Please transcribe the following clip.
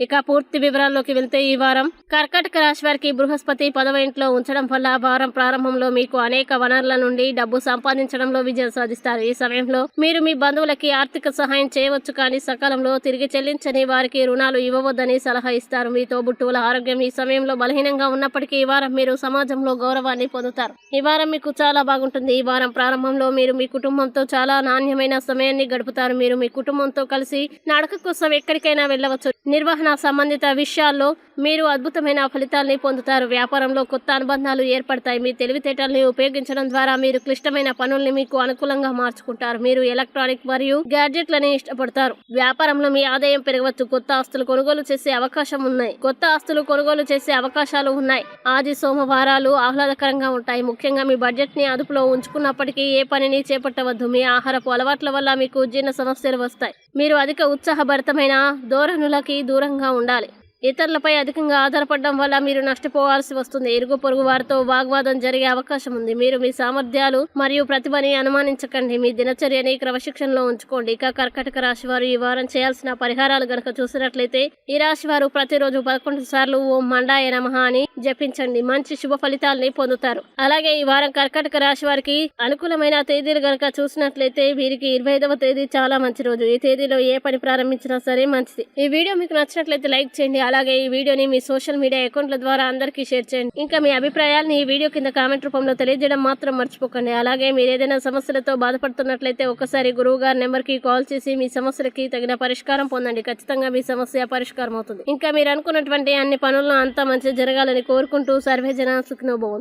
ఇక పూర్తి వివరాల్లోకి వెళ్తే ఈ వారం కర్కటక రాశి వారికి బృహస్పతి పదవ ఇంట్లో ఉంచడం వల్ల వారం ప్రారంభంలో మీకు అనేక వనరుల నుండి డబ్బు సంపాదించడంలో విజయం సాధిస్తారు. ఈ సమయంలో మీరు మీ బంధువులకి ఆర్థిక సహాయం చేయవచ్చు కానీ సకాలంలో తిరిగి చెల్లించని వారికి రుణాలు ఇవ్వవద్దని సలహా ఇస్తారు. మీ తోబుట్టువుల ఆరోగ్యం ఈ సమయంలో బలహీనంగా ఉన్నప్పటికీ ఈ వారం మీరు సమాజంలో గౌరవాన్ని పొందుతారు. ఈ వారం మీకు చాలా బాగుంటుంది. ఈ వారం ప్రారంభంలో మీరు మీ కుటుంబంతో చాలా నాణ్యమైన సమయాన్ని గడుపుతారు. మీరు మీ కుటుంబంతో కలిసి నడక కోసం ఎక్కడికైనా వెళ్ళవచ్చు. నిర్వహణ సంబంధిత విషయాల్లో మీరు అద్భుతమైన ఫలితాల్ని పొందుతారు. వ్యాపారంలో కొత్త అనుబంధాలు ఏర్పడతాయి. మీ తెలివితేటల్ని ఉపయోగించడం ద్వారా మీరు క్లిష్టమైన పనుల్ని మీకు అనుకూలంగా మార్చుకుంటారు. మీరు ఎలక్ట్రానిక్ మరియు గ్యాడ్జెట్లని ఇష్టపడతారు. వ్యాపారంలో మీ ఆదాయం పెరగవచ్చు. కొత్త ఆస్తులు కొనుగోలు చేసే అవకాశం ఉన్నాయి. కొత్త ఆస్తులు కొనుగోలు చేసే అవకాశాలు ఉన్నాయి. ఆది సోమవారాలు ఆహ్లాదకరంగా ఉంటాయి. ముఖ్యంగా మీ బడ్జెట్ని అదుపులో ఉంచుకున్నప్పటికీ ఏ పనిని చేపట్టవద్దు. మీ ఆహారపు అలవాట్ల వల్ల మీకు జీర్ణ సమస్యలు వస్తాయి. మీరు అధిక ఉత్సాహభరితమైన ధోరణులకి దూరంగా ఉండాలి. ఇతరులపై అధికంగా ఆధారపడడం వల్ల మీరు నష్టపోవాల్సి వస్తుంది. ఇరుగు పొరుగు వారితో వాగ్వాదం జరిగే అవకాశం ఉంది. మీరు మీ సామర్థ్యాలు మరియు ప్రతిభని అనుమానించకండి. మీ దినచర్యని క్రమశిక్షణలో ఉంచుకోండి. ఇక కర్కటక రాశి వారు ఈ వారం చేయాల్సిన పరిహారాలు గనక చూసినట్లయితే ఈ రాశి వారు ప్రతిరోజు పదకొండు సార్లు ఓం మండాయ నమః అని జపించండి. మంచి శుభ ఫలితాల్ని పొందుతారు. అలాగే ఈ వారం కర్కటక రాశి వారికి అనుకూలమైన తేదీలు గనక చూసినట్లయితే వీరికి ఇరవై ఐదవ తేదీ చాలా మంచి రోజు. ఈ తేదీలో ఏ పని ప్రారంభించినా సరే మంచిది. ఈ వీడియో మీకు నచ్చినట్లయితే లైక్ చేయండి. అలాగే ఈ వీడియోని మీ సోషల్ మీడియా అకౌంట్ల ద్వారా అందరికీ షేర్ చేయండి. ఇంకా మీ అభిప్రాయాలను ఈ వీడియో కింద కామెంట్ రూపంలో తెలియజేయడం మాత్రం మర్చిపోకండి. అలాగే మీరు ఏదైనా సమస్యలతో బాధపడుతున్నట్లయితే ఒకసారి గురువు గారి నెంబర్కి కాల్ చేసి మీ సమస్యలకి తగిన పరిష్కారం పొందండి. ఖచ్చితంగా మీ సమస్య పరిష్కారం అవుతుంది ఇంకా మీరు అనుకున్నటువంటి అన్ని పనుల్లో అంతా మంచి జరగాలని కోరుకుంటూ సర్వేజన సుఖనోభవం